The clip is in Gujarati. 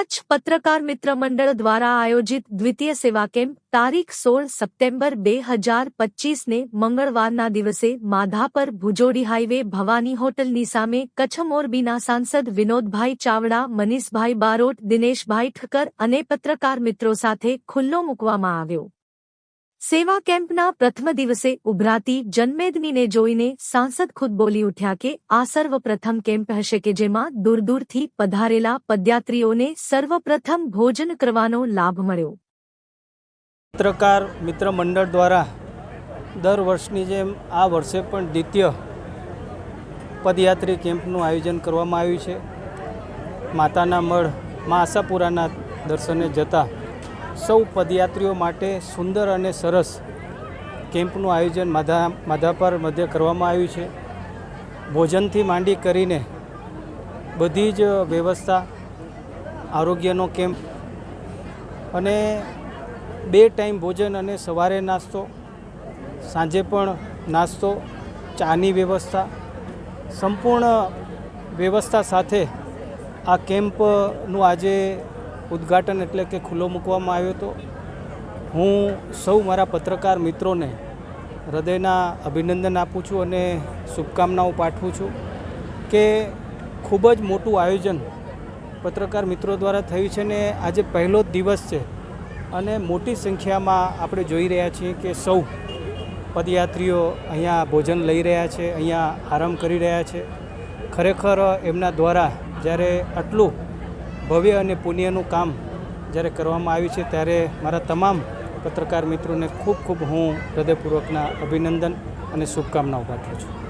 કચ્છ પત્રકાર મિત્ર મંડળ દ્વારા આયોજિત દ્વિતીય સેવા કેમ્પ તારીખ સોળ સપ્ટેમ્બર બે હજાર પચ્ચીસને મંગળવારના દિવસે માધાપર ભુજોડી હાઈવે ભવાની હોટલની સામે કચ્છ મોરબીના સાંસદ વિનોદભાઈ ચાવડા, મનીષભાઈ બારોટ, દિનેશભાઈ ઠક્કર અને પત્રકાર મિત્રો સાથે ખુલ્લો મૂકવામાં આવ્યો. સેવા કેમ્પના પ્રથમ દિવસે ઉભરાતી જનમેદનીને જોઈને સાંસદ ખુદ બોલી ઉઠ્યા કે, આ સર્વપ્રથમ કેમ્પ હશે કે જેમાં દૂર દૂરથી પધારેલા પદયાત્રીઓને સર્વપ્રથમ ભોજન કરવાનો લાભ મળ્યો. પત્રકાર મિત્ર મંડળ દ્વારા દર વર્ષની જેમ આ વર્ષે પણ દ્વિતીય પદયાત્રી કેમ્પનું આયોજન કરવામાં આવ્યું છે. માતાના મઢ મા આશાપુરાના દર્શને જતા સૌ પદયાત્રીઓ માટે સુંદર અને સરસ કેમ્પનું આયોજન માધા માધાપર મધ્ય કરવામાં આવ્યું છે. ભોજનથી માંડી કરીને બધી જ વ્યવસ્થા, આરોગ્યનો કેમ્પ અને બે ટાઈમ ભોજન અને સવારે નાસ્તો, સાંજે પણ નાસ્તો, ચાની વ્યવસ્થા, સંપૂર્ણ વ્યવસ્થા સાથે આ કેમ્પનું આજે ઉદ્ઘાટન એટલે કે ખુલ્લો મૂકવામાં આવ્યો હતો. હું સૌ મારા પત્રકાર મિત્રોને હૃદયના અભિનંદન આપું છું અને શુભકામનાઓ પાઠવું છું કે ખૂબ જ મોટું આયોજન પત્રકાર મિત્રો દ્વારા થયું છે ને આજે પહેલો જ દિવસ છે અને મોટી સંખ્યામાં આપણે જોઈ રહ્યા છીએ કે સૌ પદયાત્રીઓ અહીંયા ભોજન લઈ રહ્યા છે, અહીંયા આરામ કરી રહ્યા છે. ખરેખર એમના દ્વારા જ્યારે આટલું ભવ્ય અને પુણ્યનું કામ જ્યારે કરવામાં આવ્યું છે, ત્યારે મારા તમામ પત્રકાર મિત્રોને ખૂબ ખૂબ હું હૃદયપૂર્વકના અભિનંદન અને શુભકામનાઓ પાઠવું છું.